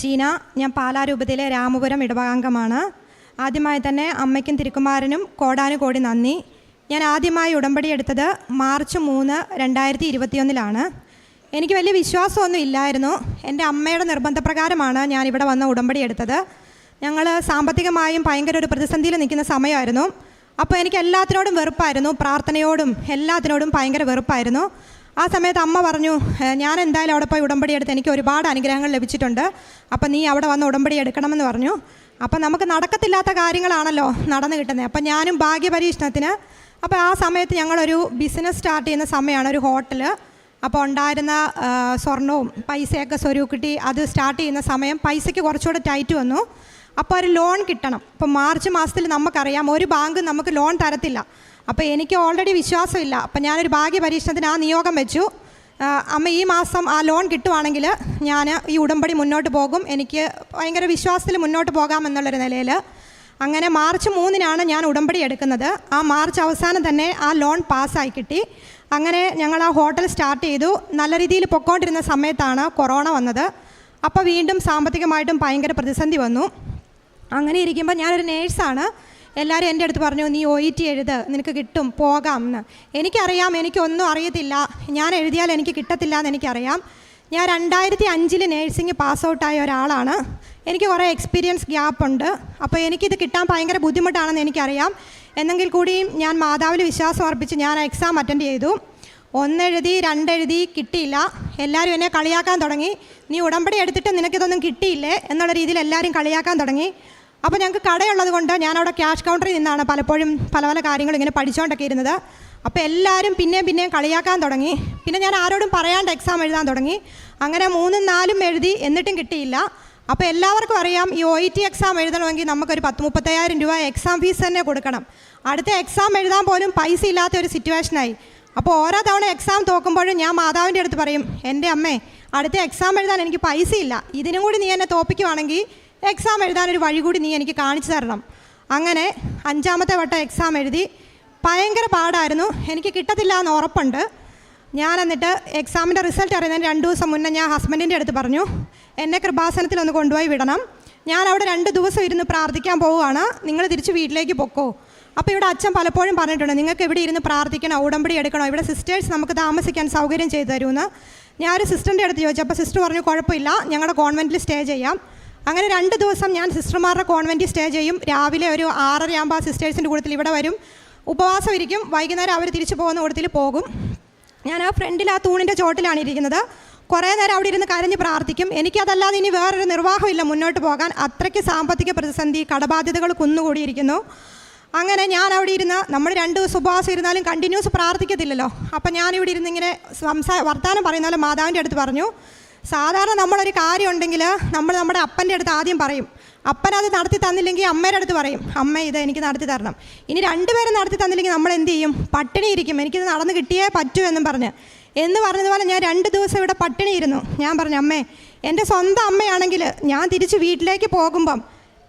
ജീന ഞാൻ പാലാരൂപതയിലെ രാമപുരം ഇടവകാംഗമാണ്. ആദ്യമായി തന്നെ അമ്മയ്ക്കും തിരുക്കുമാരനും കോടാനുകോടി നന്ദി. ഞാൻ ആദ്യമായി ഉടമ്പടി എടുത്തത് മാർച്ച് മൂന്ന് രണ്ടായിരത്തി ഇരുപത്തിയൊന്നിലാണ് എനിക്ക് വലിയ വിശ്വാസമൊന്നും ഇല്ലായിരുന്നു. എന്റെ അമ്മയുടെ നിർബന്ധപ്രകാരമാണ് ഞാൻ ഇവിടെ വന്ന് ഉടമ്പടി എടുത്തത്. ഞങ്ങൾ സാമ്പത്തികമായും ഭയങ്കര ഒരു പ്രതിസന്ധിയിൽ നിൽക്കുന്ന സമയമായിരുന്നു. അപ്പോൾ എനിക്ക് എല്ലാത്തിനോടും വെറുപ്പായിരുന്നു. പ്രാർത്ഥനയോടും എല്ലാത്തിനോടും ഭയങ്കര വെറുപ്പായിരുന്നു. ആ സമയത്ത് അമ്മ പറഞ്ഞു ഞാൻ എന്തായാലും അവിടെ പോയി ഉടമ്പടി എടുത്ത് എനിക്ക് ഒരുപാട് അനുഗ്രഹങ്ങൾ ലഭിച്ചിട്ടുണ്ട്. അപ്പം നീ അവിടെ വന്ന് ഉടമ്പടി എടുക്കണമെന്ന് പറഞ്ഞു. അപ്പം നമുക്ക് നടക്കത്തില്ലാത്ത കാര്യങ്ങളാണല്ലോ നടന്നു കിട്ടുന്നത്. അപ്പം ഞാനും ഭാഗ്യപരീക്ഷണത്തിന് അപ്പോൾ ആ സമയത്ത് ഞങ്ങളൊരു ബിസിനസ് സ്റ്റാർട്ട് ചെയ്യുന്ന സമയമാണ് ഒരു ഹോട്ടൽ അപ്പോൾ ഉണ്ടായിരുന്ന സ്വർണവും പൈസയൊക്കെ സ്വരൂക്കിട്ടി അത് സ്റ്റാർട്ട് ചെയ്യുന്ന സമയം പൈസയ്ക്ക് കുറച്ചുകൂടെ ടൈറ്റ് വന്നു. അപ്പോൾ ഒരു ലോൺ കിട്ടണം. ഇപ്പോൾ മാർച്ച് മാസത്തിൽ നമുക്കറിയാം ഒരു ബാങ്ക് നമുക്ക് ലോൺ തരത്തില്ല. അപ്പോൾ എനിക്ക് ഓൾറെഡി വിശ്വാസമില്ല. അപ്പം ഞാനൊരു ഭാഗ്യ പരീക്ഷണത്തിന് ആ നിയോഗം വെച്ചു. അമ്മ ഈ മാസം ആ ലോൺ കിട്ടുവാണെങ്കിൽ ഞാൻ ഈ ഉടമ്പടി മുന്നോട്ട് പോകും. എനിക്ക് ഭയങ്കര വിശ്വാസത്തിൽ മുന്നോട്ട് പോകാമെന്നുള്ളൊരു നിലയിൽ അങ്ങനെ മാർച്ച് മൂന്നിനാണ് ഞാൻ ഉടമ്പടി എടുക്കുന്നത്. ആ മാർച്ച് അവസാനം തന്നെ ആ ലോൺ പാസ്സായി കിട്ടി. അങ്ങനെ ഞങ്ങൾ ആ ഹോട്ടൽ സ്റ്റാർട്ട് ചെയ്തു. നല്ല രീതിയിൽ പൊക്കോണ്ടിരുന്ന സമയത്താണ് കൊറോണ വന്നത്. അപ്പോൾ വീണ്ടും സാമ്പത്തികമായിട്ടും ഭയങ്കര പ്രതിസന്ധി വന്നു. അങ്ങനെ ഇരിക്കുമ്പോൾ ഞാനൊരു നേഴ്സാണ് എല്ലാവരും എന്റെ അടുത്ത് പറഞ്ഞു നീ ഒ ഇ ടി എഴുത് നിനക്ക് കിട്ടും പോകാം എന്ന് എനിക്കറിയാം എനിക്കൊന്നും അറിയത്തില്ല. ഞാൻ എഴുതിയാൽ എനിക്ക് കിട്ടത്തില്ല എന്ന് എനിക്കറിയാം. ഞാൻ രണ്ടായിരത്തി അഞ്ചിൽ നേഴ്സിംഗ് പാസ് ഔട്ടായ ഒരാളാണ്. എനിക്ക് കുറേ എക്സ്പീരിയൻസ് ഗ്യാപ്പ് ഉണ്ട്. അപ്പോൾ എനിക്കിത് കിട്ടാൻ ഭയങ്കര ബുദ്ധിമുട്ടാണെന്ന് എനിക്കറിയാം. എന്നെങ്കിൽ കൂടിയും ഞാൻ മാതാവിൽ വിശ്വാസം അർപ്പിച്ച് ഞാൻ എക്സാം അറ്റൻഡ് ചെയ്തു. ഒന്നെഴുതി രണ്ടെഴുതി കിട്ടിയില്ല. എല്ലാവരും എന്നെ കളിയാക്കാൻ തുടങ്ങി. നീ ഉടമ്പടി എടുത്തിട്ട് നിനക്കിതൊന്നും കിട്ടിയില്ലേ? എന്നുള്ള രീതിയിൽ എല്ലാവരും കളിയാക്കാൻ തുടങ്ങി. അപ്പോൾ ഞങ്ങൾക്ക് കടയുള്ളത് കൊണ്ട് ഞാൻ അവിടെ ക്യാഷ് കൗണ്ടറിൽ നിന്നാണ് പലപ്പോഴും പല പല കാര്യങ്ങൾ ഇങ്ങനെ പഠിച്ചുകൊണ്ടൊക്കെ ഇരുന്നത്. അപ്പോൾ എല്ലാവരും പിന്നെയും പിന്നെയും കളിയാക്കാൻ തുടങ്ങി. പിന്നെ ഞാൻ ആരോടും പറയാണ്ട് എക്സാം എഴുതാൻ തുടങ്ങി. അങ്ങനെ മൂന്നും നാലും എഴുതി എന്നിട്ടും കിട്ടിയില്ല. അപ്പോൾ എല്ലാവർക്കും അറിയാം ഈ ഒ ഇ ടി എക്സാം എഴുതണമെങ്കിൽ നമുക്കൊരു പത്ത് മുപ്പത്തയ്യായിരം രൂപ എക്സാം ഫീസ് തന്നെ കൊടുക്കണം. അടുത്ത എക്സാം എഴുതാൻ പോലും പൈസ ഇല്ലാത്ത ഒരു സിറ്റുവേഷനായി അപ്പോൾ ഓരോ തവണ എക്സാം തോക്കുമ്പോഴും ഞാൻ മാതാവിന്റെ അടുത്ത് പറയും എന്റെ അമ്മേ അടുത്ത എക്സാം എഴുതാൻ എനിക്ക് പൈസ ഇല്ല ഇതിനും കൂടി നീ എന്നെ തോപ്പിക്കുവാണെങ്കിൽ എക്സാം എഴുതാനൊരു വഴി കൂടി നീ എനിക്ക് കാണിച്ചു തരണം. അങ്ങനെ അഞ്ചാമത്തെ വട്ടം എക്സാം എഴുതി. ഭയങ്കര പാടായിരുന്നു. എനിക്ക് കിട്ടത്തില്ല എന്ന് ഉറപ്പുണ്ട്. ഞാൻ എന്നിട്ട് എക്സാമിന്റെ റിസൾട്ട് അറിയുന്നതിന് രണ്ട് ദിവസം മുന്നേ ഞാൻ ഹസ്ബൻഡിന്റെ അടുത്ത് പറഞ്ഞു എന്നെ കൃപാസനത്തിൽ ഒന്ന് കൊണ്ടുപോയി വിടണം. ഞാൻ അവിടെ രണ്ട് ദിവസം ഇരുന്ന് പ്രാർത്ഥിക്കാൻ പോവുകയാണ്. നിങ്ങൾ തിരിച്ച് വീട്ടിലേക്ക് പൊക്കോ. അപ്പോൾ ഇവിടെ അച്ഛൻ പലപ്പോഴും പറഞ്ഞിട്ടുണ്ട് നിങ്ങൾക്ക് ഇവിടെ ഇരുന്ന് പ്രാർത്ഥിക്കണോ ഉടമ്പടി എടുക്കണോ? ഇവിടെ സിസ്റ്റേഴ്സ് നമുക്ക് താമസിക്കാൻ സൗകര്യം ചെയ്തു തരുമെന്ന് ഞാൻ ഒരു സിസ്റ്ററിന്റെ അടുത്ത് ചോദിച്ചു അപ്പോൾ സിസ്റ്റർ പറഞ്ഞു കുഴപ്പമില്ല ഞങ്ങളുടെ കോൺവെന്റിൽ സ്റ്റേ ചെയ്യാം. അങ്ങനെ രണ്ട് ദിവസം ഞാൻ സിസ്റ്റർമാരുടെ കോൺവെന്റിൽ സ്റ്റേ ചെയ്യും. രാവിലെ ഒരു ആറര ആകുമ്പോൾ ആ സിസ്റ്റേഴ്സിന്റെ കൂട്ടത്തിൽ ഇവിടെ വരും. ഉപവാസം ഇരിക്കും. വൈകുന്നേരം അവർ തിരിച്ചു പോകുന്ന കൂട്ടത്തിൽ പോകും. ഞാൻ ആ ഫ്രണ്ടിൽ ആ തൂണിന്റെ ചോട്ടിലാണ് ഇരിക്കുന്നത്. കുറേ നേരം അവിടെ ഇരുന്ന് കരഞ്ഞ് പ്രാർത്ഥിക്കും. എനിക്കതല്ലാതെ ഇനി വേറൊരു നിർവാഹമില്ല മുന്നോട്ട് പോകാൻ. അത്രയ്ക്ക് സാമ്പത്തിക പ്രതിസന്ധി കടബാധ്യതകൾ കുന്നുകൂടിയിരിക്കുന്നു. അങ്ങനെ ഞാൻ അവിടെ ഇരുന്ന് നമ്മൾ രണ്ട് ദിവസം ഉപവാസം ഇരുന്നാലും കണ്ടിന്യൂസ് പ്രാർത്ഥിക്കത്തില്ലല്ലോ. അപ്പം ഞാനിവിടെ ഇരുന്ന് ഇങ്ങനെ സംസാ വർത്തമാനം പറയുന്നാലും മാതാവിന്റെ അടുത്ത് പറഞ്ഞു സാധാരണ നമ്മളൊരു കാര്യം ഉണ്ടെങ്കിൽ നമ്മൾ നമ്മുടെ അപ്പന്റെ അടുത്ത് ആദ്യം പറയും. അപ്പൻ അത് നടത്തി തന്നില്ലെങ്കിൽ അമ്മയുടെ അടുത്ത് പറയും. അമ്മ ഇത് എനിക്ക് നടത്തി തരണം. ഇനി രണ്ടുപേരും നടത്തി തന്നില്ലെങ്കിൽ നമ്മൾ എന്ത് ചെയ്യും? പട്ടിണി ഇരിക്കും. എനിക്കിത് നടന്ന് കിട്ടിയേ പറ്റൂ എന്നും പറഞ്ഞ്. എന്ന് പറഞ്ഞതുപോലെ ഞാൻ രണ്ട് ദിവസം ഇവിടെ പട്ടിണി ഇരുന്നു. ഞാൻ പറഞ്ഞു അമ്മേ എന്റെ സ്വന്തം അമ്മയാണെങ്കിൽ ഞാൻ തിരിച്ച് വീട്ടിലേക്ക് പോകുമ്പം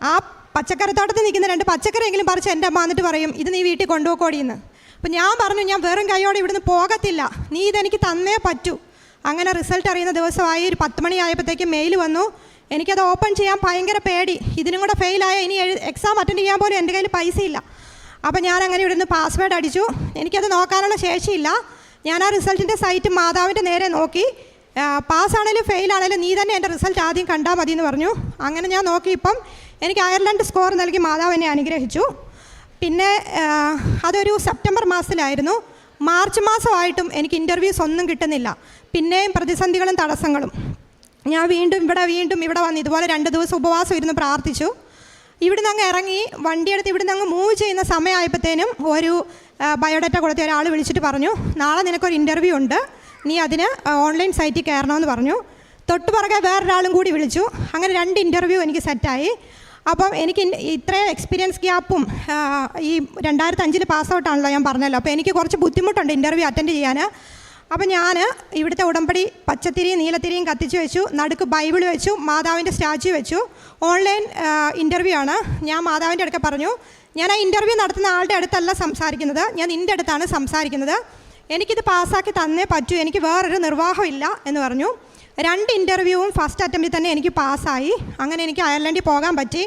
ആ പച്ചക്കറിത്തോട്ടത്തിൽ നിൽക്കുന്ന രണ്ട് പച്ചക്കറിയെങ്കിലും പറിച്ച് എന്റെ അമ്മ എന്നിട്ട് പറയും ഇത് നീ വീട്ടിൽ കൊണ്ടുപോക്കോടിയെന്ന് അപ്പം ഞാൻ പറഞ്ഞു ഞാൻ വെറും കൈയോടെ ഇവിടുന്ന് പോകത്തില്ല. നീ ഇതെനിക്ക് തന്നേ പറ്റൂ. അങ്ങനെ റിസൾട്ട് അറിയുന്ന ദിവസമായി ഒരു പത്ത് മണിയായപ്പോഴത്തേക്ക് മെയിൽ വന്നു. എനിക്കത് ഓപ്പൺ ചെയ്യാൻ ഭയങ്കര പേടി. ഇതിനും കൂടെ ഫെയിലായ ഇനി എക്സാം അറ്റൻഡ് ചെയ്യാൻ പോലും എന്റെ കയ്യിൽ പൈസ ഇല്ല അപ്പോൾ ഞാൻ അങ്ങനെ ഇവിടുന്ന് പാസ്വേഡ് അടിച്ചു. എനിക്കത് നോക്കാനുള്ള ശേഷിയില്ല. ഞാൻ ആ റിസൾട്ടിന്റെ സൈറ്റ് മാതാവിന്റെ നേരെ നോക്കി. പാസ്സാണേലും ഫെയിലാണേലും നീ തന്നെ എന്റെ റിസൾട്ട് ആദ്യം കണ്ടാൽ മതി എന്ന് പറഞ്ഞു. അങ്ങനെ ഞാൻ നോക്കി ഇപ്പം എനിക്ക് അയർലൻഡ് സ്കോർ നൽകി മാതാവ് എന്നെ അനുഗ്രഹിച്ചു. പിന്നെ അതൊരു സെപ്റ്റംബർ മാസത്തിലായിരുന്നു. മാർച്ച് മാസമായിട്ടും എനിക്ക് ഇന്റർവ്യൂസ് ഒന്നും കിട്ടുന്നില്ല. പിന്നെയും പ്രതിസന്ധികളും തടസ്സങ്ങളും. ഞാൻ വീണ്ടും ഇവിടെ വീണ്ടും ഇവിടെ വന്ന് ഇതുപോലെ രണ്ട് ദിവസം ഉപവാസം ഇരുന്ന് പ്രാർത്ഥിച്ചു. ഇവിടുന്ന് അങ്ങ് ഇറങ്ങി വണ്ടിയെടുത്ത് ഇവിടുന്ന് അങ്ങ് മൂവ് ചെയ്യുന്ന സമയമായപ്പോഴത്തേനും ഒരു ബയോഡാറ്റ കൊടുത്ത ഒരാൾ വിളിച്ചിട്ട് പറഞ്ഞു നാളെ നിനക്കൊരു ഇന്റർവ്യൂ ഉണ്ട്. നീ അതിന് ഓൺലൈൻ സൈറ്റിൽ കയറണമെന്ന് പറഞ്ഞു. തൊട്ട് പുറകെ വേറൊരാളും കൂടി വിളിച്ചു. അങ്ങനെ രണ്ട് ഇന്റർവ്യൂ എനിക്ക് സെറ്റായി അപ്പം എനിക്ക് ഇത്രയും എക്സ്പീരിയൻസ് ഗ്യാപ്പും ഈ രണ്ടായിരത്തി അഞ്ചിൽ പാസ് ഞാൻ പറഞ്ഞല്ലോ. അപ്പോൾ എനിക്ക് കുറച്ച് ബുദ്ധിമുട്ടുണ്ട് ഇന്റർവ്യൂ അറ്റൻഡ് ചെയ്യാൻ അപ്പം ഞാൻ ഇവിടുത്തെ ഉടമ്പടി പച്ചത്തിരിയും നീലത്തിരിയും കത്തിച്ച് വെച്ചു നടുക്ക് ബൈബിൾ വെച്ചു മാതാവിന്റെ സ്റ്റാച്യു വെച്ചു. ഓൺലൈൻ ഇന്റർവ്യൂ ആണ്. ഞാൻ മാതാവിന്റെ അടുക്ക പറഞ്ഞു ഞാൻ ആ ഇന്റർവ്യൂ നടത്തുന്ന ആളുടെ അടുത്തല്ല സംസാരിക്കുന്നത് ഞാൻ നിന്റെ അടുത്താണ് സംസാരിക്കുന്നത്. എനിക്കിത് പാസ്സാക്കി തന്നേ പറ്റൂ എനിക്ക് വേറൊരു നിർവാഹമില്ല എന്ന് പറഞ്ഞു. രണ്ട് ഇന്റർവ്യൂവും ഫസ്റ്റ് അറ്റംപ്റ്റിൽ തന്നെ എനിക്ക് പാസ്സായി. അങ്ങനെ എനിക്ക് അയർലൻഡിൽ പോകാൻ പറ്റി.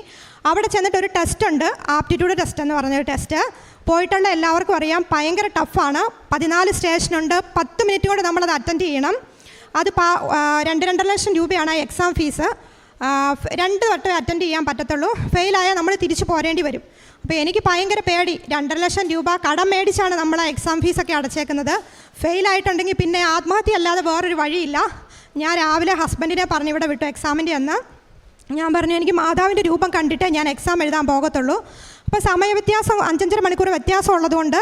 അവിടെ ചെന്നിട്ട് ഒരു ടെസ്റ്റ് ഉണ്ട് ആപ്റ്റിറ്റ്യൂഡ് ടെസ്റ്റ് എന്ന് പറഞ്ഞൊരു ടെസ്റ്റ് പോയിട്ടുള്ള എല്ലാവർക്കും അറിയാം ഭയങ്കര ടഫാണ് പതിനാല് സ്റ്റേഷനുണ്ട് പത്ത് മിനിറ്റ് കൊണ്ട് നമ്മളത് അറ്റൻഡ് ചെയ്യണം. അത് പാ രണ്ട് രണ്ടര ലക്ഷം രൂപയാണ് എക്സാം ഫീസ് രണ്ട് വട്ടം അറ്റൻഡ് ചെയ്യാൻ പറ്റത്തുള്ളൂ. ഫെയിലായാൽ നമ്മൾ തിരിച്ചു പോരേണ്ടി വരും. അപ്പോൾ എനിക്ക് ഭയങ്കര പേടി. രണ്ടര ലക്ഷം രൂപ കടം മേടിച്ചാണ് നമ്മൾ എക്സാം ഫീസൊക്കെ അടച്ചേക്കുന്നത്. ഫെയിലായിട്ടുണ്ടെങ്കിൽ പിന്നെ ആത്മഹത്യ അല്ലാതെ വേറൊരു വഴിയില്ല. ഞാൻ രാവിലെ ഹസ്ബൻഡിനെ പറഞ്ഞു ഇവിടെ വിട്ടു എക്സാമിന്റെ അന്ന്. ഞാൻ പറഞ്ഞു എനിക്ക് മാതാവിന്റെ രൂപം കണ്ടിട്ടേ ഞാൻ എക്സാം എഴുതാൻ പോകത്തുള്ളൂ. അപ്പോൾ സമയവ്യത്യാസം അഞ്ചഞ്ചര മണിക്കൂർ വ്യത്യാസം ഉള്ളതുകൊണ്ട്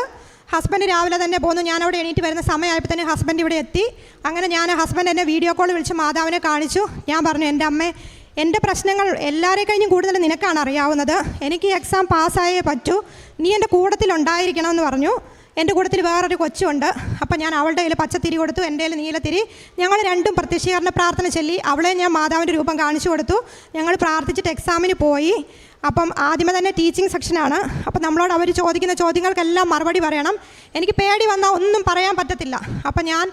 ഹസ്ബൻഡ് രാവിലെ തന്നെ പോന്നു. ഞാൻ അവിടെ എണീറ്റ് വരുന്ന സമയമായപ്പോൾ തന്നെ ഹസ്ബൻഡ് ഇവിടെ എത്തി. അങ്ങനെ ഞാൻ ഹസ്ബൻഡ് എന്നെ വീഡിയോ കോൾ വിളിച്ച് മാതാവിനെ കാണിച്ചു. ഞാൻ പറഞ്ഞു എന്റെ അമ്മ എന്റെ പ്രശ്നങ്ങൾ എല്ലാവരെ കഴിഞ്ഞും കൂടുതൽ നിനക്കാണ് അറിയാവുന്നത്. എനിക്ക് എക്സാം പാസ്സായേ പറ്റൂ. നീ എന്റെ കൂട്ടത്തിലുണ്ടായിരിക്കണമെന്ന് പറഞ്ഞു. എന്റെ കൂട്ടത്തിൽ വേറൊരു കൊച്ചുണ്ട്. അപ്പം ഞാൻ അവളുടെ കയ്യിൽ പച്ചത്തിരി കൊടുത്തു. എന്റെ കയ്യിൽ നീലത്തിരി. ഞങ്ങൾ രണ്ടും പ്രത്യക്ഷീകരണ പ്രാർത്ഥന ചൊല്ലി. അവളെ ഞാൻ മാതാവിന്റെ രൂപം കാണിച്ചു കൊടുത്തു. ഞങ്ങൾ പ്രാർത്ഥിച്ചിട്ട് എക്സാമിന് പോയി. അപ്പം ആദ്യമേ തന്നെ ടീച്ചിങ് സെക്ഷനാണ് അപ്പം നമ്മളോട് അവർ ചോദിക്കുന്ന ചോദ്യങ്ങൾക്കെല്ലാം മറുപടി പറയണം. എനിക്ക് പേടി വന്നാൽ ഒന്നും പറയാൻ പറ്റത്തില്ല. അപ്പം ഞാൻ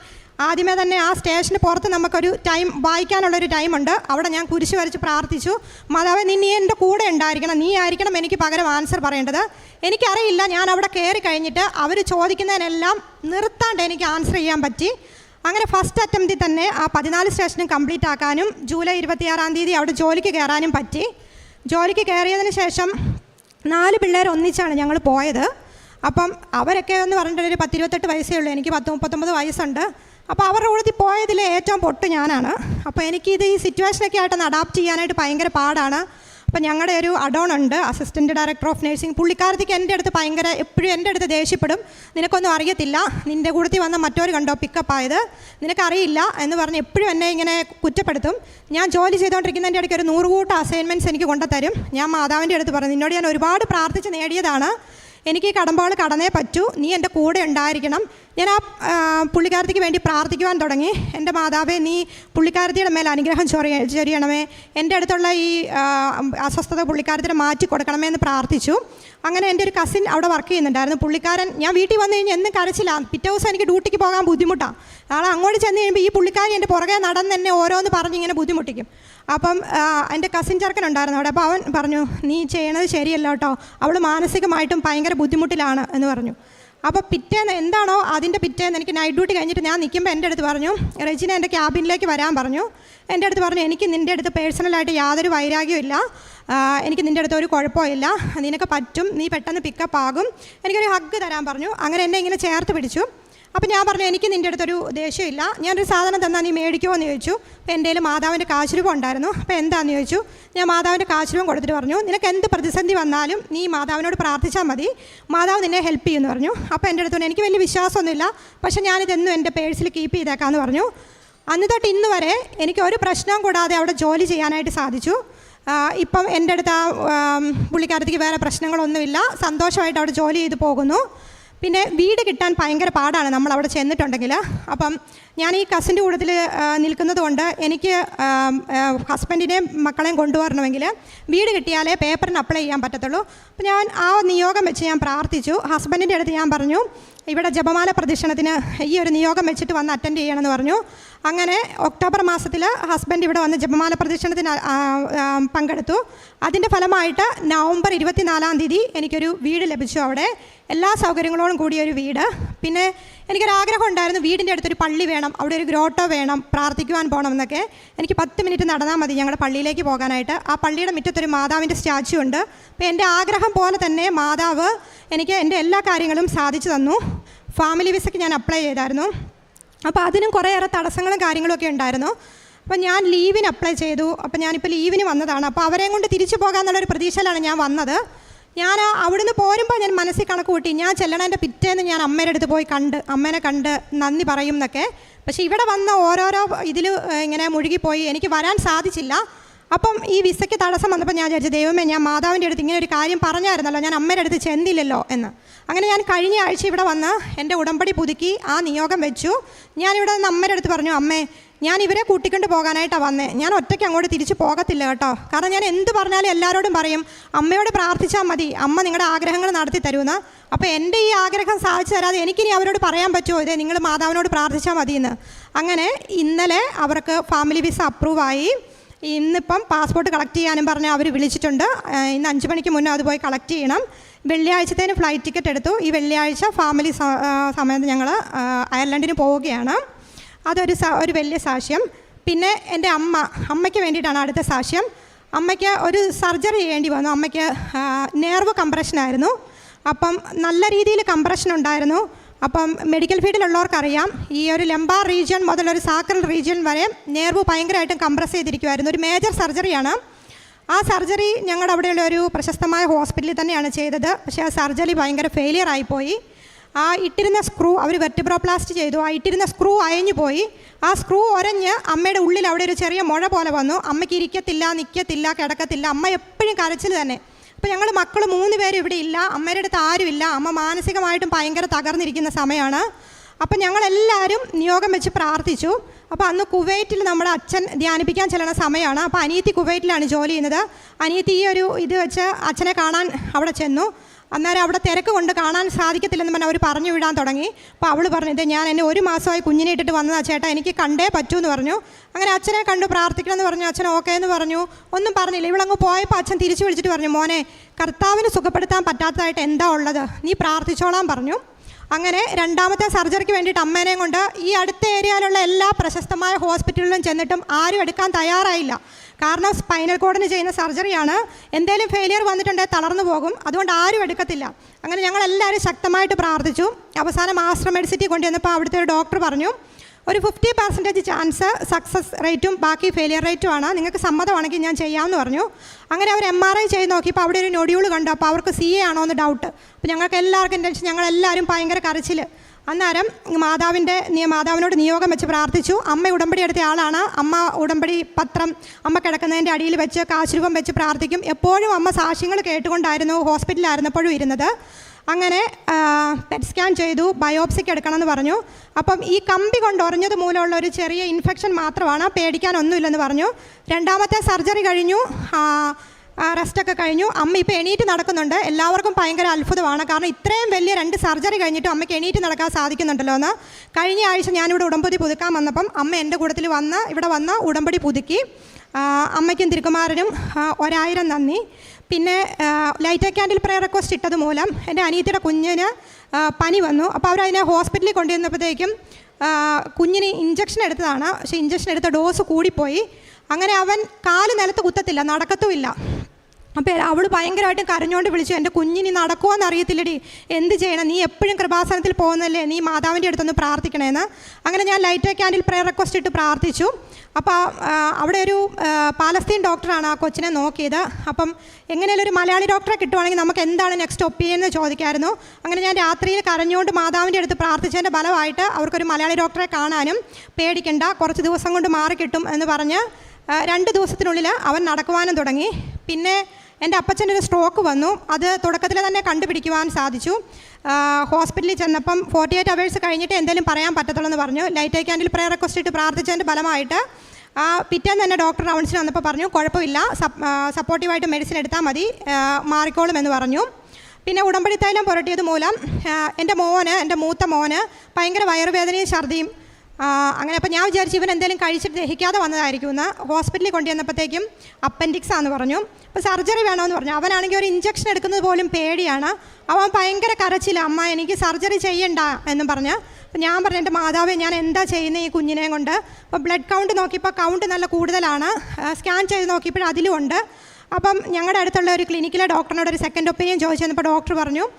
ആദ്യമേ തന്നെ ആ സ്റ്റേഷന് പുറത്ത് നമുക്കൊരു ടൈം വായിക്കാനുള്ളൊരു ടൈമുണ്ട് അവിടെ ഞാൻ കുരിശ് വരച്ച് പ്രാർത്ഥിച്ചു. മാതാവ് നീ നീ എന്റെ കൂടെ ഉണ്ടായിരിക്കണം. നീ ആയിരിക്കണം എനിക്ക് പകരം ആൻസർ പറയേണ്ടത്. എനിക്കറിയില്ല ഞാൻ അവിടെ കയറി കഴിഞ്ഞിട്ട് അവർ ചോദിക്കുന്നതിനെല്ലാം നിർത്താണ്ട് എനിക്ക് ആൻസർ ചെയ്യാൻ പറ്റി. അങ്ങനെ ഫസ്റ്റ് അറ്റംപ്റ്റിൽ തന്നെ ആ പതിനാല് സ്റ്റേഷനും കംപ്ലീറ്റ് ആക്കാനും ജൂലൈ ഇരുപത്തിയാറാം തീയതി അവിടെ ജോലിക്ക് കയറാനും പറ്റി. ജോലിക്ക് കയറിയതിന് ശേഷം നാല് പിള്ളേർ ഒന്നിച്ചാണ് ഞങ്ങൾ പോയത്. അപ്പം അവരൊക്കെ എന്ന് പറഞ്ഞിട്ട് ഒരു പത്തിരുപത്തെട്ട് വയസ്സേ ഉള്ളൂ. എനിക്ക് പത്ത് മുപ്പത്തൊമ്പത് വയസ്സുണ്ട്. അപ്പോൾ അവരുടെ കൂട്ടത്തിൽ പോയതിൽ ഏറ്റവും പൊട്ട് ഞാനാണ്. അപ്പോൾ എനിക്കിത് ഈ സിറ്റുവേഷനൊക്കെ ആയിട്ടൊന്ന് അഡാപ്റ്റ് ചെയ്യാനായിട്ട് ഭയങ്കര പാടാണ്. അപ്പോൾ ഞങ്ങളുടെ ഒരു അഡോൺ ഉണ്ട് അസിസ്റ്റന്റ് ഡയറക്ടർ ഓഫ് നഴ്സിംഗ് പുള്ളിക്കാരത്തേക്ക് എന്റെ അടുത്ത് ഭയങ്കര എപ്പോഴും എന്റെ അടുത്ത് ദേഷ്യപ്പെടും. നിനക്കൊന്നും അറിയത്തില്ല നിന്റെ കൂട്ടത്തിൽ വന്ന മറ്റൊരു കണ്ടോ പിക്കപ്പ് ആയത്? നിനക്കറിയില്ല എന്ന് പറഞ്ഞ് എപ്പോഴും എന്നെ ഇങ്ങനെ കുറ്റപ്പെടുത്തും. ഞാൻ ജോലി ചെയ്തുകൊണ്ടിരിക്കുന്നതിന്റെ ഇടയ്ക്ക് ഒരു നൂറുകൂട്ട അസൈൻമെന്റ്സ് എനിക്ക് കൊണ്ടുതരും. ഞാൻ മാതാവിന്റെ അടുത്ത് പറഞ്ഞു നിന്നോട് ഞാൻ ഒരുപാട് പ്രാർത്ഥിച്ച് നേടിയതാണ്. എനിക്ക് ഈ കടമ്പാൾ കടന്നേ പറ്റൂ. നീ എന്റെ കൂടെ ഉണ്ടായിരിക്കണം. ഞാൻ ആ പുള്ളിക്കാരത്തിക്ക് വേണ്ടി പ്രാർത്ഥിക്കുവാൻ തുടങ്ങി. എന്റെ മാതാവേ നീ പുള്ളിക്കാരത്തിയുടെ മേൽ അനുഗ്രഹം ചൊറിയ ചൊരിയണമേ. എന്റെ അടുത്തുള്ള ഈ അസ്വസ്ഥത പുള്ളിക്കാരത്തിനെ മാറ്റി കൊടുക്കണമേ എന്ന് പ്രാർത്ഥിച്ചു. അങ്ങനെ എന്റെ ഒരു കസിൻ അവിടെ വർക്ക് ചെയ്യുന്നുണ്ടായിരുന്നു. പുള്ളിക്കാരൻ ഞാൻ വീട്ടിൽ വന്നു കഴിഞ്ഞാൽ എന്നും കരച്ചില്ല പിറ്റേ ദിവസം എനിക്ക് ഡ്യൂട്ടിക്ക് പോകാൻ ബുദ്ധിമുട്ടാണ് നാളെ അങ്ങോട്ട് ചെന്ന് കഴിയുമ്പോൾ ഈ പുള്ളിക്കാരി എന്റെ പുറകെ നടന്ന് എന്നെ ഓരോന്ന് പറഞ്ഞ് ഇങ്ങനെ ബുദ്ധിമുട്ടിക്കും. അപ്പം എന്റെ കസിൻ ചെറുക്കനുണ്ടായിരുന്നു അവിടെ. അപ്പോൾ അവൻ പറഞ്ഞു നീ ചെയ്യണത് ശരിയല്ല കേട്ടോ. അവൾ മാനസികമായിട്ടും ഭയങ്കര ബുദ്ധിമുട്ടിലാണ് എന്ന് പറഞ്ഞു. അപ്പോൾ പിറ്റേന്ന് എന്താണോ അതിന്റെ പിറ്റേന്ന് എനിക്ക് നൈറ്റ് ഡ്യൂട്ടി കഴിഞ്ഞിട്ട് ഞാൻ നിൽക്കുമ്പോൾ എന്റെ അടുത്ത് പറഞ്ഞു റെജിന എന്റെ ക്യാബിനിലേക്ക് വരാൻ പറഞ്ഞു. എന്റെ അടുത്ത് പറഞ്ഞു എനിക്ക് നിന്റെ അടുത്ത് പേഴ്സണലായിട്ട് യാതൊരു വൈരാഗ്യവും ഇല്ല. എനിക്ക് നിന്റെ അടുത്ത് ഒരു കുഴപ്പമില്ല നിനക്ക് പറ്റും. നീ പെട്ടെന്ന് പിക്കപ്പ് ആകും. എനിക്കൊരു ഹഗ് തരാൻ പറഞ്ഞു. അങ്ങനെ എന്നെ ഇങ്ങനെ ചേർത്ത് പിടിച്ചു. അപ്പം ഞാൻ പറഞ്ഞു എനിക്ക് നിന്റെ അടുത്തൊരു ദേഷ്യമില്ല. ഞാനൊരു സാധനം തന്നാൽ നീ മേടിക്കുമോ എന്ന് ചോദിച്ചു. അപ്പോൾ എന്റെ കയ്യിൽ മാതാവിന്റെ കാശുരൂപം ഉണ്ടായിരുന്നു. അപ്പോൾ എന്താണെന്ന് ചോദിച്ചു? ഞാൻ മാതാവിന്റെ കാശുരൂപം കൊടുത്തിട്ട് പറഞ്ഞു നിനക്ക് എന്ത് പ്രതിസന്ധി വന്നാലും നീ മാതാവിനോട് പ്രാർത്ഥിച്ചാൽ മതി. മാതാവ് നിന്നെ ഹെൽപ്പ് ചെയ്യുമെന്ന് പറഞ്ഞു. അപ്പോൾ എന്റെ അടുത്ത് പറഞ്ഞു, എനിക്ക് വലിയ വിശ്വാസമൊന്നുമില്ല. പക്ഷേ ഞാനിതെന്നും എന്റെ പേഴ്സിൽ കീപ്പ് ചെയ്തേക്കാമെന്ന് പറഞ്ഞു. അന്ന് തൊട്ട് ഇന്ന് വരെ എനിക്ക് ഒരു പ്രശ്നവും കൂടാതെ അവിടെ ജോലി ചെയ്യാനായിട്ട് സാധിച്ചു. ഇപ്പം എന്റെ അടുത്ത് ആം, പുള്ളിക്കാരത്തേക്ക് വേറെ പ്രശ്നങ്ങളൊന്നുമില്ല. സന്തോഷമായിട്ട് അവിടെ ജോലി ചെയ്ത് പോകുന്നു. പിന്നെ വീട് കിട്ടാൻ ഭയങ്കര പാടാണ്. നമ്മൾ അവിടെ ചെന്നിട്ടുണ്ടെങ്കിൽ. അപ്പം ഞാൻ ഈ കസിന്റെ കൂട്ടത്തിൽ നിൽക്കുന്നത് കൊണ്ട് എനിക്ക് ഹസ്ബൻഡിനെയും മക്കളെയും കൊണ്ടുവരണമെങ്കിൽ വീട് കിട്ടിയാലേ പേപ്പറിന് അപ്ലൈ ചെയ്യാൻ പറ്റത്തുള്ളൂ. അപ്പം ഞാൻ ആ നിയോഗം വെച്ച് ഞാൻ പ്രാർത്ഥിച്ചു. ഹസ്ബൻഡിന്റെ അടുത്ത് ഞാൻ പറഞ്ഞു ഇവിടെ ജപമാല പ്രദക്ഷിണത്തിന് ഈ ഒരു നിയോഗം വെച്ചിട്ട് വന്ന് അറ്റൻഡ് ചെയ്യണമെന്ന് പറഞ്ഞു. അങ്ങനെ ഒക്ടോബർ മാസത്തിൽ ഹസ്ബൻഡ് ഇവിടെ വന്ന് ജപമാല പ്രദക്ഷിണത്തിന് പങ്കെടുത്തു. അതിന്റെ ഫലമായിട്ട് നവംബർ ഇരുപത്തിനാലാം തീയതി എനിക്കൊരു വീട് ലഭിച്ചു അവിടെ. എല്ലാ സൗകര്യങ്ങളോടും കൂടിയ ഒരു വീട്. പിന്നെ എനിക്കൊരാഗ്രഹം ഉണ്ടായിരുന്നു വീടിന്റെ അടുത്തൊരു പള്ളി വേണം അവിടെ ഒരു ഗ്രോട്ടോ വേണം പ്രാർത്ഥിക്കുവാൻ പോകണം എന്നൊക്കെ. എനിക്ക് പത്ത് മിനിറ്റ് നടന്നാൽ മതി ഞങ്ങളുടെ പള്ളിയിലേക്ക് പോകാനായിട്ട്. ആ പള്ളിയുടെ മുറ്റത്തൊരു മാതാവിന്റെ സ്റ്റാച്ചു ഉണ്ട്. അപ്പോൾ എന്റെ ആഗ്രഹം പോലെ തന്നെ മാതാവ് എനിക്ക് എന്റെ എല്ലാ കാര്യങ്ങളും സാധിച്ചു തന്നു. ഫാമിലി വിസയ്ക്ക് ഞാൻ അപ്ലൈ ചെയ്തായിരുന്നു. അപ്പോൾ അതിനും കുറേയേറെ തടസ്സങ്ങളും കാര്യങ്ങളൊക്കെ ഉണ്ടായിരുന്നു. അപ്പോൾ ഞാൻ ലീവിന് അപ്ലൈ ചെയ്തു. അപ്പോൾ ഞാനിപ്പോൾ ലീവിന് വന്നതാണ്. അപ്പോൾ അവരെയും കൊണ്ട് തിരിച്ചു പോകാമെന്നുള്ളൊരു പ്രതീക്ഷയിലാണ് ഞാൻ വന്നത്. ഞാൻ അവിടുന്ന് പോരുമ്പോൾ ഞാൻ മനസ്സിൽ കണക്ക് കൂട്ടി ഞാൻ ചെല്ലണേന്റെ പിറ്റേന്ന് ഞാൻ അമ്മേന്റെ അടുത്ത് പോയി കണ്ട് അമ്മേനെ കണ്ട് നന്ദി പറയും എന്നൊക്കെ. പക്ഷേ ഇവിടെ വന്ന ഓരോരോ ഇതിൽ ഇങ്ങനെ മുഴുകിപ്പോയി. എനിക്ക് വരാൻ സാധിച്ചില്ല. അപ്പം ഈ വിസയ്ക്ക് തടസ്സം വന്നപ്പോൾ ഞാൻ വിചാരിച്ചു ദൈവമേ ഞാൻ മാതാവിന്റെ അടുത്ത് ഇങ്ങനെ ഒരു കാര്യം പറഞ്ഞായിരുന്നല്ലോ ഞാൻ അമ്മയുടെ അടുത്ത് ചെന്നില്ലല്ലോ എന്ന്. അങ്ങനെ ഞാൻ കഴിഞ്ഞ ആഴ്ച ഇവിടെ വന്ന് എന്റെ ഉടമ്പടി പുതുക്കി ആ നിയോഗം വെച്ചു. ഞാനിവിടെ നിന്ന് അമ്മയുടെ അടുത്ത് പറഞ്ഞു അമ്മേ ഞാൻ ഇവരെ കൂട്ടിക്കൊണ്ട് പോകാനായിട്ടാണ് വന്നത് ഞാൻ ഒറ്റയ്ക്ക് അങ്ങോട്ട് തിരിച്ചു പോകത്തില്ല കേട്ടോ. കാരണം ഞാൻ എന്ത് പറഞ്ഞാലും എല്ലാവരോടും പറയും അമ്മയോട് പ്രാർത്ഥിച്ചാൽ മതി. അമ്മ നിങ്ങളുടെ ആഗ്രഹങ്ങൾ നടത്തി തരുമെന്ന് അപ്പോൾ എന്റെ ഈ ആഗ്രഹം സാധിച്ചു തരാതെ എനിക്കിനി അവരോട് പറയാൻ പറ്റുമോ? ഇതേ നിങ്ങൾ മാതാവിനോട് പ്രാർത്ഥിച്ചാൽ മതിയെന്ന് അങ്ങനെ ഇന്നലെ അവർക്ക് ഫാമിലി വിസ അപ്രൂവായി. ഇന്നിപ്പം പാസ്പോർട്ട് കളക്ട് ചെയ്യാനും പറഞ്ഞ് അവർ വിളിച്ചിട്ടുണ്ട്. ഇന്ന് അഞ്ച് മണിക്ക് മുന്നേ അത് പോയി കളക്ട് ചെയ്യണം. വെള്ളിയാഴ്ചത്തേന് ഫ്ലൈറ്റ് ടിക്കറ്റ് എടുത്തു. ഈ വെള്ളിയാഴ്ച ഫാമിലി സമയത്ത് ഞങ്ങൾ അയർലൻഡിന് പോവുകയാണ്. അതൊരു ഒരു വലിയ സാക്ഷ്യം. പിന്നെ എന്റെ അമ്മ അമ്മയ്ക്ക് വേണ്ടിയിട്ടാണ് അടുത്ത സാക്ഷ്യം. അമ്മയ്ക്ക് ഒരു സർജറി ചെയ്യേണ്ടി വന്നു. അമ്മയ്ക്ക് നേർവ് കംപ്രഷനായിരുന്നു അപ്പം നല്ല രീതിയിൽ കംപ്രഷൻ ഉണ്ടായിരുന്നു. അപ്പം മെഡിക്കൽ ഫീൽഡിലുള്ളവർക്കറിയാം ഈ ഒരു ലംബാർ റീജിയൻ മുതൽ ഒരു സാക്രൽ റീജിയൻ വരെ നേർവ് ഭയങ്കരമായിട്ടും കംപ്രസ് ചെയ്തിരിക്കുമായിരുന്നു ഒരു മേജർ സർജറിയാണ് ആ സർജറി ഞങ്ങളുടെ അവിടെയുള്ള ഒരു പ്രശസ്തമായ ഹോസ്പിറ്റലിൽ തന്നെയാണ് ചെയ്തത്. പക്ഷേ ആ സർജറി ഭയങ്കര ഫെയിലിയർ ആയിപ്പോയി. ആ ഇട്ടിരുന്ന സ്ക്രൂ അവർ വെർട്ടിബ്രോപ്ലാസ്റ്റ് ചെയ്തു. ആ ഇട്ടിരുന്ന സ്ക്രൂ അയഞ്ഞു പോയി. ആ സ്ക്രൂ ഒരഞ്ഞ് അമ്മയുടെ ഉള്ളിൽ അവിടെ ഒരു ചെറിയ മുഴ പോലെ വന്നു. അമ്മയ്ക്ക് ഇരിക്കത്തില്ല നിൽക്കത്തില്ല കിടക്കത്തില്ല. അമ്മ എപ്പോഴും കരച്ചിൽ തന്നെ. അപ്പോൾ ഞങ്ങൾ മക്കൾ മൂന്ന് പേരും ഇവിടെ ഇല്ല. അമ്മയുടെ അടുത്ത് ആരുമില്ല അമ്മ മാനസികമായിട്ടും ഭയങ്കര തകർന്നിരിക്കുന്ന സമയമാണ് അപ്പം ഞങ്ങളെല്ലാവരും നിയോഗം വെച്ച് പ്രാർത്ഥിച്ചു. അപ്പോൾ അന്ന് കുവൈറ്റിൽ നമ്മുടെ അച്ഛൻ ധ്യാനിപ്പിക്കാൻ ചെല്ലുന്ന സമയമാണ് അപ്പോൾ അനിയത്തി കുവൈറ്റിലാണ് ജോലി ചെയ്യുന്നത്. അനിയത്തി ഈ ഒരു ഇത് വെച്ച് അച്ഛനെ കാണാൻ അവിടെ ചെന്നു. അന്നേരം അവിടെ തിരക്ക് കൊണ്ട് കാണാൻ സാധിക്കത്തില്ലെന്ന് പറഞ്ഞാൽ അവർ പറഞ്ഞു വിടാൻ തുടങ്ങി. അപ്പോൾ അവൾ പറഞ്ഞത് ഞാൻ എന്നെ ഒരു മാസമായി കുഞ്ഞിനെ ഇട്ടിട്ട് വന്നതാ ചേട്ടാ എനിക്ക് കണ്ടേ പറ്റൂ എന്ന് പറഞ്ഞു. അങ്ങനെ അച്ഛനെ കണ്ടു പ്രാർത്ഥിക്കണമെന്ന് പറഞ്ഞു അച്ഛൻ ഓക്കേ എന്ന് പറഞ്ഞു. ഒന്നും പറഞ്ഞില്ല. ഇവളങ്ങ് പോയപ്പോൾ അച്ഛൻ തിരിച്ചു വിളിച്ചിട്ട് പറഞ്ഞു മോനെ കർത്താവിന് സുഖപ്പെടുത്താൻ പറ്റാത്തതായിട്ട് എന്താ ഉള്ളത്? നീ പ്രാർത്ഥിച്ചോളാൻ പറഞ്ഞു. അങ്ങനെ രണ്ടാമത്തെ സർജറിക്ക് വേണ്ടിയിട്ട് അമ്മേനെയും കൊണ്ട് ഈ അടുത്ത ഏരിയയിലുള്ള എല്ലാ പ്രശസ്തമായ ഹോസ്പിറ്റലിലും ചെന്നിട്ടും ആരും എടുക്കാൻ തയ്യാറായില്ല. കാരണം സ്പൈനൽ കോഡിന് ചെയ്യുന്ന സർജറിയാണ്. എന്തേലും ഫെയിലിയർ വന്നിട്ടുണ്ടെങ്കിൽ തളർന്നു പോകും. അതുകൊണ്ട് ആരും എടുക്കത്തില്ല. അങ്ങനെ ഞങ്ങൾ എല്ലാവരും ശക്തമായിട്ട് പ്രാർത്ഥിച്ചു. അവസാനം ആശ്രം മെഡിസിറ്റി കൊണ്ടുവന്നപ്പോൾ അവിടുത്തെ ഒരു ഡോക്ടർ പറഞ്ഞു ഒരു ഫിഫ്റ്റി പെർസെന്റേജ് ചാൻസ് സക്സസ് റേറ്റും ബാക്കി ഫെയിലിയർ റേറ്റും ആണ്. നിങ്ങൾക്ക് സമ്മതമാണെങ്കിൽ ഞാൻ ചെയ്യാമെന്ന് പറഞ്ഞു. അങ്ങനെ അവർ എം ആർ ഐ ചെയ്ത് നോക്കിയപ്പോൾ അവിടെ ഒരു നൊഡ്യൂൾ കണ്ടു. അപ്പോൾ അവർക്ക് സി എ ആണോ എന്ന് ഡൗട്ട് അപ്പോൾ ഞങ്ങൾക്ക് എല്ലാവർക്കും ടെൻഷൻ ഞങ്ങളെല്ലാവരും ഭയങ്കര കരച്ചിൽ അന്നേരം മാതാവിന്റെ മാതാവിനോട് നിയോഗം വെച്ച് പ്രാർത്ഥിച്ചു. അമ്മ ഉടമ്പടി എടുത്ത ആളാണ്. അമ്മ ഉടമ്പടി പത്രം അമ്മ കിടക്കുന്നതിന്റെ അടിയിൽ വെച്ച് കാശുരൂപം വെച്ച് പ്രാർത്ഥിക്കും. എപ്പോഴും അമ്മ സാക്ഷ്യങ്ങൾ കേട്ടുകൊണ്ടായിരുന്നു ഹോസ്പിറ്റലിലായിരുന്നപ്പോഴും ഇരുന്നത്. അങ്ങനെ പെറ്റ് സ്കാൻ ചെയ്തു ബയോപ്സിക്ക് എടുക്കണമെന്ന് പറഞ്ഞു. അപ്പം ഈ കമ്പി കൊണ്ട് ഉറഞ്ഞത് മൂലമുള്ള ഒരു ചെറിയ ഇൻഫെക്ഷൻ മാത്രമാണ്. പേടിക്കാനൊന്നുമില്ലെന്ന് പറഞ്ഞു. രണ്ടാമത്തെ സർജറി കഴിഞ്ഞു. റെസ്റ്റൊക്കെ കഴിഞ്ഞു. അമ്മ ഇപ്പോൾ എണീറ്റ് നടക്കുന്നുണ്ട്. എല്ലാവർക്കും ഭയങ്കര അത്ഭുതമാണ്. കാരണം ഇത്രയും വലിയ രണ്ട് സർജറി കഴിഞ്ഞിട്ട് അമ്മയ്ക്ക് എണീറ്റ് നടക്കാൻ സാധിക്കുന്നുണ്ടല്ലോ എന്ന്. കഴിഞ്ഞ ആഴ്ച ഞാനിവിടെ ഉടമ്പടി പുതുക്കാൻ വന്നപ്പം അമ്മ എന്റെ കൂട്ടത്തിൽ വന്ന് ഇവിടെ വന്ന് ഉടമ്പടി പുതുക്കി. അമ്മയ്ക്കും തിരുക്കുമാരനും ഒരായിരം നന്ദി. പിന്നെ ലൈറ്റ് ക്യാൻഡിൽ പ്രയർ റിക്വസ്റ്റ് ഇട്ടത് മൂലം എന്റെ അനിയത്തിയുടെ കുഞ്ഞിന് പനി വന്നു. അപ്പോൾ അവരതിനെ ഹോസ്പിറ്റലിൽ കൊണ്ടുവന്നപ്പോഴത്തേക്കും കുഞ്ഞിന് ഇഞ്ചക്ഷൻ എടുത്തതാണ്. പക്ഷേ ഇഞ്ചക്ഷൻ എടുത്ത ഡോസ് കൂടിപ്പോയി. അങ്ങനെ അവൻ കാൽ നിലത്ത് കുത്തത്തില്ല നടക്കത്തുമില്ല. അപ്പോൾ അവൾ ഭയങ്കരമായിട്ടും കരഞ്ഞുകൊണ്ട് വിളിച്ചു. എന്റെ കുഞ്ഞിനി നടക്കുമോയെന്ന് അറിയത്തില്ലടി. എന്ത് ചെയ്യണം? നീ എപ്പോഴും കൃപാസനത്തിൽ പോകുന്നല്ലേ നീ മാതാവിന്റെ അടുത്തൊന്ന് പ്രാർത്ഥിക്കണേന്ന്. അങ്ങനെ ഞാൻ ലൈറ്റ് ക്യാൻഡിൽ പ്രയർ റിക്വസ്റ്റ് ഇട്ട് പ്രാർത്ഥിച്ചു. അപ്പോൾ അവിടെ ഒരു പാലസ്തീൻ ഡോക്ടറാണ് ആ കൊച്ചിനെ നോക്കിയത്. അപ്പം എങ്ങനെയാലും ഒരു മലയാളി ഡോക്ടറെ കിട്ടുവാണെങ്കിൽ നമുക്ക് എന്താണ് നെക്സ്റ്റ് ഒപ്പീനിയൻ എന്ന് ചോദിക്കായിരുന്നു. അങ്ങനെ ഞാൻ രാത്രിയിൽ കരഞ്ഞുകൊണ്ട് മാതാവിന്റെ അടുത്ത് പ്രാർത്ഥിച്ചതിന്റെ ഫലമായിട്ട് അവർക്കൊരു മലയാളി ഡോക്ടറെ കാണാനും പേടിക്കണ്ട. കുറച്ച് ദിവസം കൊണ്ട് മാറി കിട്ടും എന്ന് പറഞ്ഞ് രണ്ട് ദിവസത്തിനുള്ളിൽ അവൻ നടക്കുവാനും തുടങ്ങി. പിന്നെ എന്റെ അപ്പച്ചന്റെ ഒരു സ്ട്രോക്ക് വന്നു. അത് തുടക്കത്തിൽ തന്നെ കണ്ടുപിടിക്കുവാൻ സാധിച്ചു. ഹോസ്പിറ്റലിൽ ചെന്നപ്പം ഫോർട്ടി എയ്റ്റ് അവേഴ്സ് കഴിഞ്ഞിട്ട് എന്തെങ്കിലും പറയാൻ പറ്റത്തുള്ളൂ എന്ന് പറഞ്ഞു. Light a candle prayer request ഇട്ട് പ്രാർത്ഥിച്ചതിന്റെ ഫലമായിട്ട് ആ പിറ്റേന്ന് തന്നെ ഡോക്ടർ റൗൺസിൽ വന്നപ്പോൾ പറഞ്ഞു കുഴപ്പമില്ല സപ് സപ്പോർട്ടീവായിട്ട് മെഡിസിൻ എടുത്താൽ മതി മാറിക്കോളും എന്ന് പറഞ്ഞു. പിന്നെ ഉടമ്പടി തൈലം പുരട്ടിയത് മൂലം എന്റെ മോന് എന്റെ മൂത്ത മോന് ഭയങ്കര വയറുവേദനയും ഛർദിയും അങ്ങനെ അപ്പോൾ ഞാൻ വിചാരിച്ചു ഇവൻ എന്തെങ്കിലും കഴിച്ചിട്ട് ദഹിക്കാതെ വന്നതായിരിക്കും എന്ന് ഹോസ്പിറ്റലിൽ കൊണ്ടുവന്നപ്പോഴത്തേക്കും അപ്പൻഡിക്സ് ആണെന്ന് പറഞ്ഞു. അപ്പോൾ സർജറി വേണമെന്ന് പറഞ്ഞു. അവനാണെങ്കിൽ ഒരു ഇഞ്ചക്ഷൻ എടുക്കുന്നത് പോലും പേടിയാണ്. അവൻ ഭയങ്കര കരച്ചില്ല അമ്മ എനിക്ക് സർജറി ചെയ്യണ്ട എന്നും പറഞ്ഞ്. അപ്പോൾ ഞാൻ പറഞ്ഞു എന്റെ മാതാവ് ഞാൻ എന്താ ചെയ്യുന്നത് ഈ കുഞ്ഞിനെയും കൊണ്ട്? അപ്പോൾ ബ്ലഡ് കൗണ്ട് നോക്കിയപ്പോൾ കൗണ്ട് നല്ല കൂടുതലാണ്. സ്കാൻ ചെയ്ത് നോക്കിയപ്പോൾ അതിലും ഉണ്ട്. അപ്പം ഞങ്ങളുടെ അടുത്തുള്ള ഒരു ക്ലിനിക്കിലെ ഡോക്ടറിനോട് ഒരു സെക്കൻഡ് ഒപ്പീനിയൻ ചോദിച്ചു ഡോക്ടർ പറഞ്ഞു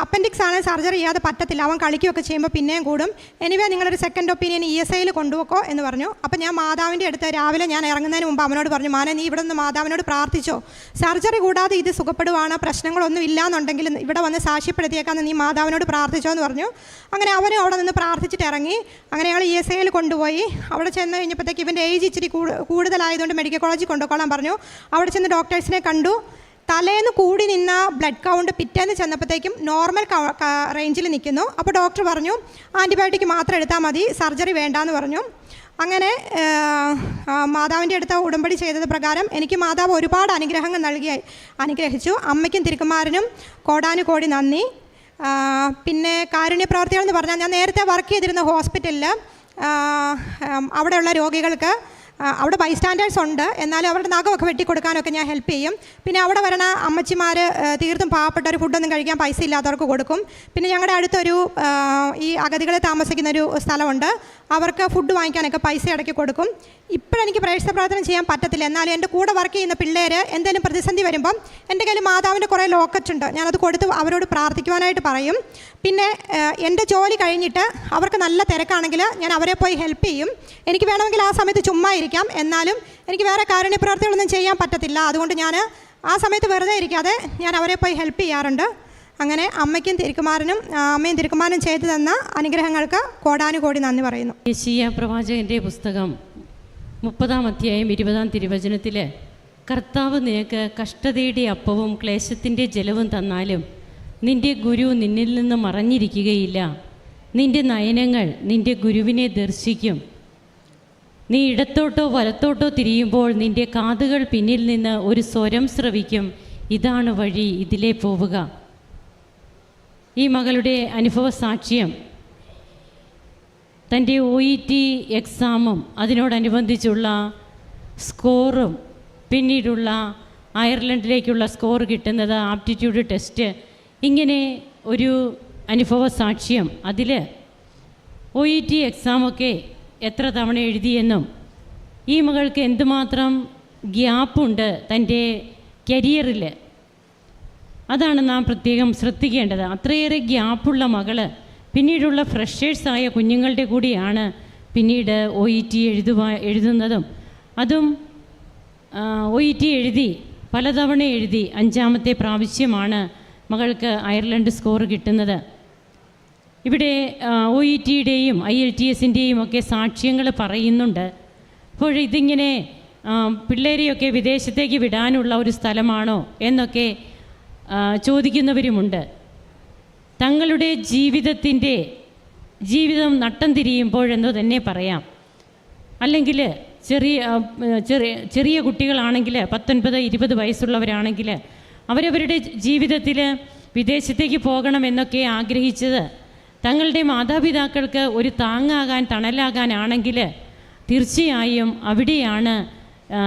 അപ്പൻഡിക്സ് ആണ് സർജറി ചെയ്യാതെ പറ്റത്തില്ല. അവൻ കളിക്കുകയൊക്കെ ചെയ്യുമ്പോൾ പിന്നെയും കൂടും. എനിവേ നിങ്ങളൊരു സെക്കൻഡ് ഒപ്പീനിയൻ ഇ എസ് ഐയിൽ കൊണ്ടുപോക്കോ എന്ന് പറഞ്ഞു. അപ്പം ഞാൻ മാതാവിന്റെ അടുത്ത് രാവിലെ ഞാൻ ഇറങ്ങുന്നതിന് മുമ്പ് അവനോട് പറഞ്ഞു മാനെ നീ ഇവിടെ നിന്ന് മാതാവിനോട് പ്രാർത്ഥിച്ചോ? സർജറി കൂടാതെ ഇത് സുഖപ്പെടുവാണ്? പ്രശ്നങ്ങളൊന്നും ഇല്ലാന്നുണ്ടെങ്കിൽ ഇവിടെ വന്ന് സാക്ഷ്യപ്പെടുത്തിയേക്കാന്ന് നീ മാതാവിനോട് പ്രാർത്ഥിച്ചോ? എന്ന് പറഞ്ഞു. അങ്ങനെ അവനും അവിടെ നിന്ന് പ്രാർത്ഥിച്ചിട്ട് ഇറങ്ങി. അങ്ങനെ ഞങ്ങൾ ഇ എസ് ഐയിൽ കൊണ്ടുപോയി. അവിടെ ചെന്ന് കഴിഞ്ഞപ്പോഴത്തേക്ക് ഇവന്റെ ഏജ് ഇച്ചിരി കൂടു- കൂടുതലായതുകൊണ്ട് മെഡിക്കൽ കോളേജിൽ കൊണ്ടുപോകാൻ പറഞ്ഞു. അവിടെ ചെന്ന് ഡോക്ടേഴ്സിനെ കണ്ടു. തലേന്ന് കൂടി നിന്ന ബ്ലഡ് കൗണ്ട് പിറ്റേന്ന് ചെന്നപ്പോഴത്തേക്കും നോർമൽ റേഞ്ചിൽ നിൽക്കുന്നു. അപ്പോൾ ഡോക്ടർ പറഞ്ഞു ആന്റിബയോട്ടിക് മാത്രം എടുത്താൽ മതി സർജറി വേണ്ടാന്ന് പറഞ്ഞു. അങ്ങനെ മാതാവിന്റെ അടുത്ത ഉടമ്പടി ചെയ്തത് പ്രകാരം എനിക്ക് മാതാവ് ഒരുപാട് അനുഗ്രഹങ്ങൾ നൽകി അനുഗ്രഹിച്ചു. അമ്മയ്ക്കും തിരുക്കുമാരനും കോടാനുകോടി നന്ദി. പിന്നെ കാരുണ്യ പ്രവർത്തികൾ എന്ന് പറഞ്ഞാൽ ഞാൻ നേരത്തെ വർക്ക് ചെയ്തിരുന്ന ഹോസ്പിറ്റലിൽ അവിടെയുള്ള രോഗികൾക്ക് അവിടെ ബൈസ്റ്റാൻഡേഴ്സ് ഉണ്ട്. എന്നാലും അവരുടെ നഖമൊക്കെ വെട്ടിക്കൊടുക്കാനൊക്കെ ഞാൻ ഹെൽപ്പ് ചെയ്യും. പിന്നെ അവിടെ വരണ അമ്മച്ചിമാർ തീർത്തും പാവപ്പെട്ടവർ ഫുഡൊന്നും കഴിക്കാൻ പൈസ ഇല്ലാത്തവർക്ക് കൊടുക്കും. പിന്നെ ഞങ്ങളുടെ അടുത്തൊരു ഈ അഗതികളെ താമസിക്കുന്നൊരു സ്ഥലമുണ്ട്. അവർക്ക് ഫുഡ് വാങ്ങിക്കാനൊക്കെ പൈസ ഇടയ്ക്ക് കൊടുക്കും. ഇപ്പോഴെനിക്ക് പ്രേക്ഷക പ്രവർത്തനം ചെയ്യാൻ പറ്റത്തില്ല. എന്നാലും എന്റെ കൂടെ വർക്ക് ചെയ്യുന്ന പിള്ളേർ എന്തെങ്കിലും പ്രതിസന്ധി വരുമ്പം എന്റെ കയ്യിൽ മാതാവിന്റെ കുറേ ലോക്കറ്റ് ഉണ്ട്. ഞാനത് കൊടുത്ത് അവരോട് പ്രാർത്ഥിക്കുവാനായിട്ട് പറയും. പിന്നെ എന്റെ ജോലി കഴിഞ്ഞിട്ട് അവർക്ക് നല്ല തിരക്കാണെങ്കിൽ ഞാൻ അവരെ പോയി ഹെൽപ്പ് ചെയ്യും. എനിക്ക് വേണമെങ്കിൽ ആ സമയത്ത് ചുമ്മാ ഇരിക്കാം. എന്നാലും എനിക്ക് വേറെ കാരുണ്യ പ്രവർത്തികളൊന്നും ചെയ്യാൻ പറ്റത്തില്ല. അതുകൊണ്ട് ഞാൻ ആ സമയത്ത് വെറുതെ ഇരിക്കാതെ ഞാൻ അവരെ പോയി ഹെൽപ്പ് ചെയ്യാറുണ്ട്. അങ്ങനെ അമ്മയ്ക്കും തിരുക്കുമാരനും അമ്മയും തിരുക്കുമാരനും ചെയ്തു തന്ന അനുഗ്രഹങ്ങൾക്ക് കോടാനുകോടി നന്ദി പറയുന്നു. യേശീയ പ്രവാചകന്റെ പുസ്തകം മുപ്പതാം അധ്യായം ഇരുപതാം തിരുവചനത്തിൽ കർത്താവ് നിനക്ക് കഷ്ടതയുടെ അപ്പവും ക്ലേശത്തിന്റെ ജലവും തന്നാലും നിന്റെ ഗുരു നിന്നിൽ നിന്ന് മറഞ്ഞിരിക്കുകയില്ല. നിന്റെ നയനങ്ങൾ നിന്റെ ഗുരുവിനെ ദർശിക്കും. നീ ഇടത്തോട്ടോ വലത്തോട്ടോ തിരിയുമ്പോൾ നിന്റെ കാതുകൾ പിന്നിൽ നിന്ന് ഒരു സ്വരം ശ്രവിക്കും ഇതാണ് വഴി ഇതിലേ പോവുക. ഈ മകളുടെ അനുഭവ സാക്ഷ്യം തന്റെ ഒ ഇ ടി എക്സാമും അതിനോടനുബന്ധിച്ചുള്ള സ്കോറും പിന്നീടുള്ള അയർലൻഡിലേക്കുള്ള സ്കോർ കിട്ടുന്നത് ആപ്റ്റിറ്റ്യൂഡ് ടെസ്റ്റ് ഇങ്ങനെ ഒരു അനുഭവ സാക്ഷ്യം. അതിൽ ഒ ഇ ടി എക്സാമൊക്കെ എത്ര തവണ എഴുതിയെന്നും ഈ മകൾക്ക് എന്തുമാത്രം ഗ്യാപ്പുണ്ട് തന്റെ കരിയറിൽ അതാണ് നാം പ്രത്യേകം ശ്രദ്ധിക്കേണ്ടത്. അത്രയേറെ ഗ്യാപ്പുള്ള മകൾ പിന്നീടുള്ള ഫ്രഷേഴ്സായ കുഞ്ഞുങ്ങളുടെ കൂടിയാണ് പിന്നീട് ഒ ഇ ടി എഴുതുവാ എഴുതുന്നതും. അതും ഒ ഇ ടി എഴുതി പലതവണ എഴുതി അഞ്ചാമത്തെ പ്രാവശ്യമാണ് മകൾക്ക് അയർലൻഡ് സ്കോർ കിട്ടുന്നത്. ഇവിടെ ഒ ഇ ടിയുടെയും ഐ എൽ ടി എസിന്റെയും ഒക്കെ സാക്ഷ്യങ്ങൾ പറയുന്നുണ്ട്. അപ്പോൾ ഇതിങ്ങനെ പിള്ളേരെയൊക്കെ വിദേശത്തേക്ക് വിടാനുള്ള ഒരു സ്ഥലമാണോ എന്നൊക്കെ ചോദിക്കുന്നവരുമുണ്ട്. തങ്ങളുടെ ജീവിതത്തിന്റെ ജീവിതം നട്ടം തിരിയുമ്പോഴെന്ന് തന്നെ പറയാം. അല്ലെങ്കിൽ ചെറിയ ചെറിയ ചെറിയ കുട്ടികളാണെങ്കിൽ പത്തൊൻപത് ഇരുപത് വയസ്സുള്ളവരാണെങ്കിൽ അവരവരുടെ ജീവിതത്തിൽ വിദേശത്തേക്ക് പോകണമെന്നൊക്കെ ആഗ്രഹിച്ചത് തങ്ങളുടെ മാതാപിതാക്കൾക്ക് ഒരു താങ്ങാകാൻ തണലാകാനാണെങ്കിൽ തീർച്ചയായും അവിടെയാണ് ആ,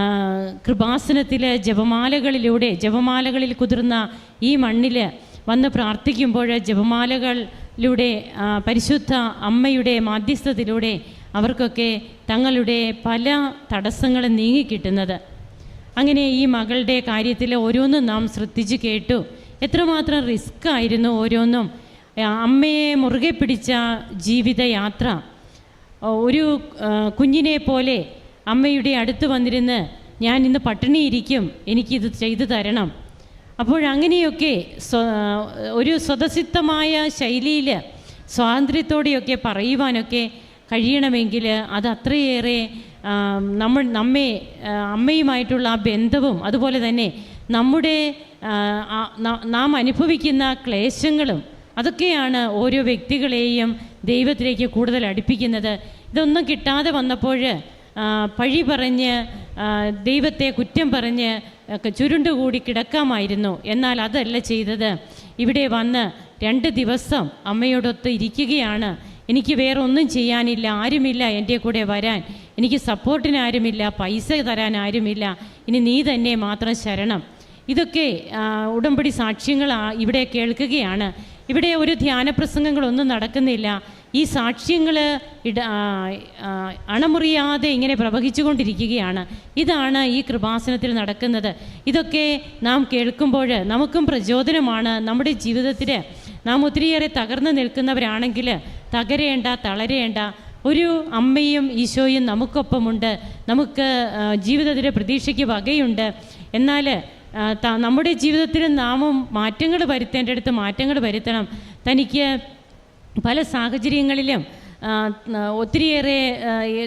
കൃപാസനത്തിൽ ജപമാലകളിലൂടെ ജപമാലകളിൽ കുതിർന്ന ഈ മണ്ണിൽ വന്ന് പ്രാർത്ഥിക്കുമ്പോൾ ജപമാലകളിലൂടെ പരിശുദ്ധ അമ്മയുടെ മാധ്യസ്ഥത്തിലൂടെ അവർക്കൊക്കെ തങ്ങളുടെ പല തടസ്സങ്ങളും നീങ്ങിക്കിട്ടുന്നത് അങ്ങനെ ഈ മകളുടെ കാര്യത്തിൽ ഓരോന്നും നാം ശ്രദ്ധിച്ച് കേട്ടു. എത്രമാത്രം റിസ്ക് ആയിരുന്നു ഓരോന്നും. അമ്മയെ മുറുകെ പിടിച്ച ജീവിതയാത്ര. ഒരു കുഞ്ഞിനെ പോലെ അമ്മയുടെ അടുത്ത് വന്നിരുന്ന് ഞാൻ ഇന്ന് പട്ടിണിയിരിക്കും എനിക്കിത് ചെയ്തു തരണം. അപ്പോഴങ്ങനെയൊക്കെ സ്വ ഒരു സ്വതസിദ്ധമായ ശൈലിയിൽ സ്വാതന്ത്ര്യത്തോടെയൊക്കെ പറയുവാനൊക്കെ കഴിയണമെങ്കിൽ അത് അത്രയേറെ നമ്മൾ നമ്മെ അമ്മയുമായിട്ടുള്ള ആ ബന്ധവും അതുപോലെ തന്നെ നമ്മുടെ ന- അനുഭവിക്കുന്ന ക്ലേശങ്ങളും അതൊക്കെയാണ് ഓരോ വ്യക്തികളെയും ദൈവത്തിലേക്ക് കൂടുതൽ അടുപ്പിക്കുന്നത്. ഇതൊന്നും കിട്ടാതെ വന്നപ്പോൾ പഴി പറഞ്ഞ് ദൈവത്തെ കുറ്റം പറഞ്ഞ് ചുരുണ്ടുകൂടി കിടക്കാമായിരുന്നു. എന്നാൽ അതല്ല ചെയ്തത്. ഇവിടെ വന്ന് രണ്ട് ദിവസം അമ്മയോടൊത്ത് ഇരിക്കുകയാണ്. എനിക്ക് വേറെ ഒന്നും ചെയ്യാനില്ല ആരുമില്ല എന്റെ കൂടെ വരാൻ. എനിക്ക് സപ്പോർട്ടിന് ആരുമില്ല പൈസ തരാൻ ആരുമില്ല. ഇനി നീ തന്നെ മാത്രം ശരണം. ഇതൊക്കെ ഉടമ്പടി സാക്ഷ്യങ്ങൾ ഇവിടെ കേൾക്കുകയാണ്. ഇവിടെ ഒരു ധ്യാന പ്രസംഗങ്ങളൊന്നും നടക്കുന്നില്ല. ഈ സാക്ഷ്യങ്ങൾ ഇട അണമുറിയാതെ ഇങ്ങനെ പ്രവഹിച്ചുകൊണ്ടിരിക്കുകയാണ്. ഇതാണ് ഈ കൃപാസനത്തിൽ നടക്കുന്നത്. ഇതൊക്കെ നാം കേൾക്കുമ്പോൾ നമുക്കും പ്രചോദനമാണ്. നമ്മുടെ ജീവിതത്തിൽ നാം ഒത്തിരിയേറെ തകർന്നു നിൽക്കുന്നവരാണെങ്കിൽ തകരേണ്ട തളരേണ്ട ഒരു അമ്മയും ഈശോയും നമുക്കൊപ്പമുണ്ട്. നമുക്ക് ജീവിതത്തിലെ പ്രതീക്ഷയ്ക്ക് വകയുണ്ട്. എന്നാൽ നമ്മുടെ ജീവിതത്തിൽ നാമും മാറ്റങ്ങൾ വരുത്തേണ്ടടുത്ത് മാറ്റങ്ങൾ വരുത്തണം. തനിക്ക് പല സാഹചര്യങ്ങളിലും ഒത്തിരിയേറെ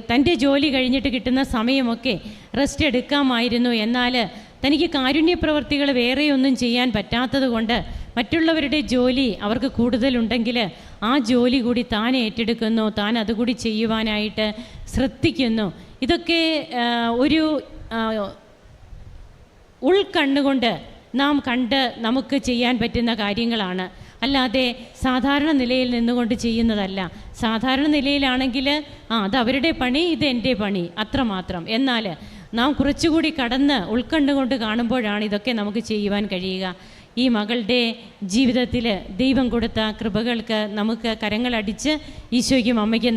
തന്റെ ജോലി കഴിഞ്ഞിട്ട് കിട്ടുന്ന സമയമൊക്കെ റെസ്റ്റ് എടുക്കാമായിരുന്നു. എന്നാൽ തനിക്ക് കാരുണ്യ പ്രവർത്തികൾ വേറെയൊന്നും ചെയ്യാൻ പറ്റാത്തത് കൊണ്ട് മറ്റുള്ളവരുടെ ജോലി അവർക്ക് കൂടുതലുണ്ടെങ്കിൽ ആ ജോലി കൂടി താൻ ഏറ്റെടുക്കുന്നു താൻ അതുകൂടി ചെയ്യുവാനായിട്ട് ശ്രദ്ധിക്കുന്നു. ഇതൊക്കെ ഒരു ഉൾക്കണ്ണുകൊണ്ട് നാം കണ്ട് നമുക്ക് ചെയ്യാൻ പറ്റുന്ന കാര്യങ്ങളാണ്. അല്ലാതെ സാധാരണ നിലയിൽ നിന്നുകൊണ്ട് ചെയ്യുന്നതല്ല. സാധാരണ നിലയിലാണെങ്കിൽ ആ അത് അവരുടെ പണി ഇത് എന്റെ പണി അത്രമാത്രം എന്നാൽ നാം കുറച്ചുകൂടി കടന്ന് ഉൾക്കണ്ണുകൊണ്ട് കാണുമ്പോഴാണ് ഇതൊക്കെ നമുക്ക് ചെയ്യുവാൻ കഴിയുക. ഈ മകളുടെ ജീവിതത്തിൽ ദൈവം കൊടുത്ത കൃപകൾക്ക് നമുക്ക് കരങ്ങളടിച്ച് ഈശോയ്ക്കും അമ്മയ്ക്കും